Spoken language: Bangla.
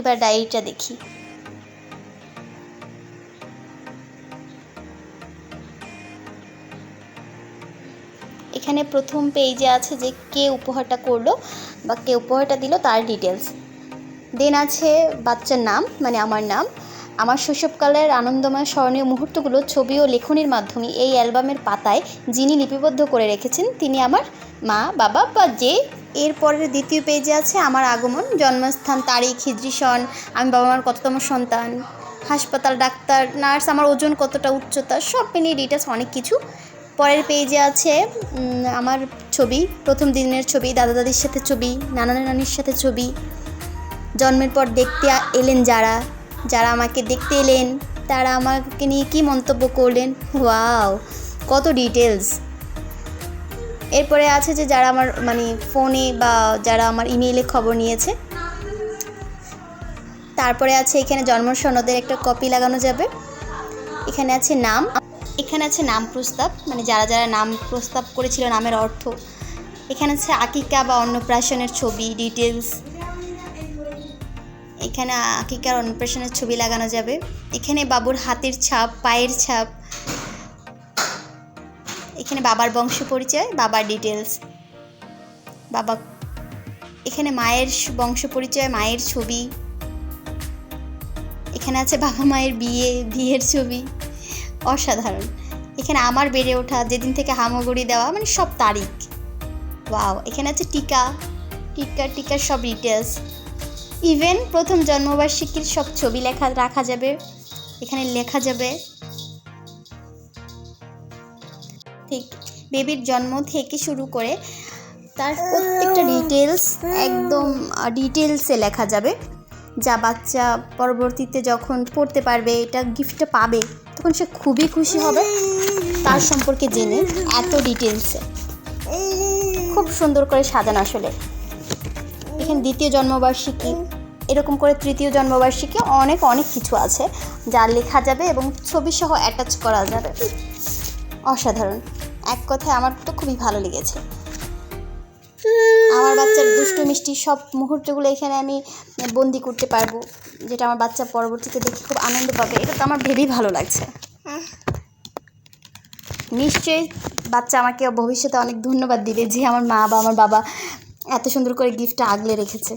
এবার ডায়েরিটা দেখি। এখানে প্রথম পেজে আছে যে কে উপহারটা করল বা কে উপহারটা দিল তার ডিটেলস দেন আছে বাচ্চার নাম মানে আমার নাম। আমার শৈশবকালের আনন্দময় স্মরণীয় মুহূর্তগুলো ছবি ও লেখনির মাধ্যমে এই অ্যালবামের পাতায় যিনি লিপিবদ্ধ করে রেখেছেন, তিনি আমার মা, বাবা বা যে এরপরের দ্বিতীয় পেজে আছে আমার আগমন, জন্মস্থান, তারিখ হিজরি সন আমি বাবা মার কততম সন্তান, হাসপাতাল, ডাক্তার, নার্স, আমার ওজন কতটা উচ্চতা, সব মিলিয়ে ডিটেলস অনেক কিছু। পরের পেজে আছে আমার ছবি, প্রথম দিনের ছবি, দাদা দাদির সাথে ছবি, নানা নানির সাথে ছবি, জন্মের পর দেখতে এলেন যারা যারা আমাকে দেখতে এলেন, তারা আমাকে নিয়ে কী মন্তব্য করলেন? ওয়াও, কত ডিটেলস এরপরে আছে যে যারা আমার মানে ফোনে বা যারা আমার ইমেইলে খবর নিয়েছে। তারপরে আছে এখানে জন্ম সনদের একটা কপি লাগানো যাবে। এখানে আছে নাম। এখানে আছে নাম প্রস্তাব মানে যারা যারা নাম প্রস্তাব করেছিল, নামের অর্থ। এখানে আছে আকিকা বা অন্নপ্রাশনের ছবি ডিটেলস এখানে আকিকার অন্নপ্রাশনের ছবি লাগানো যাবে। এখানে বাবুর হাতের ছাপ, পায়ের ছাপ। এখানে বাবার বংশ পরিচয়, বাবার ডিটেলস বাবা, এখানে মায়ের বংশ পরিচয়, মায়ের ছবি। এখানে আছে বাবা মায়ের বিয়ে, বিয়ের ছবি। অসাধারণ। এখানে আমার বেড়ে ওঠা, যেদিন থেকে হামাগুড়ি দেওয়া মানে সব তারিখ। ওয়াও, এখানে আছে টিকা। টিকা টিকার সব ডিটেলস ইভেন প্রথম জন্মবার্ষিকীর সব ছবি লেখা, রাখা যাবে। এখানে লেখা যাবে। ঠিক বেবির জন্ম থেকে শুরু করে তার প্রত্যেকটা ডিটেলস একদম ডিটেলসে লেখা যাবে। যা বাচ্চা পরবর্তীতে যখন পড়তে পারবে, এটা গিফটটা পাবে, তখন সে খুবই খুশি হবে তার সম্পর্কে জেনে এত ডিটেলসে খুব সুন্দর করে সাজানো আসলে। এখানে দ্বিতীয় জন্মবার্ষিকী, এরকম করে তৃতীয় জন্মবার্ষিকী অনেক অনেক কিছু আছে যা লেখা যাবে এবং ছবি সহ অ্যাটাচ করা যাবে। অসাধারণ। এক কথায় আমার তো খুবই ভালো লেগেছে। আমার বাচ্চার দুষ্টু মিষ্টি সব মুহূর্তগুলো এখানে আমি বন্দি করতে পারব যেটা আমার বাচ্চা পরবর্তীতে দেখে খুব আনন্দ পাবে। এটা তো আমার ভেবেই ভালো লাগছে। নিশ্চয়ই বাচ্চা আমাকে ভবিষ্যতে অনেক ধন্যবাদ দিবে যে আমার মা বা আমার বাবা এত সুন্দর করে গিফটটা আগলে রেখেছে।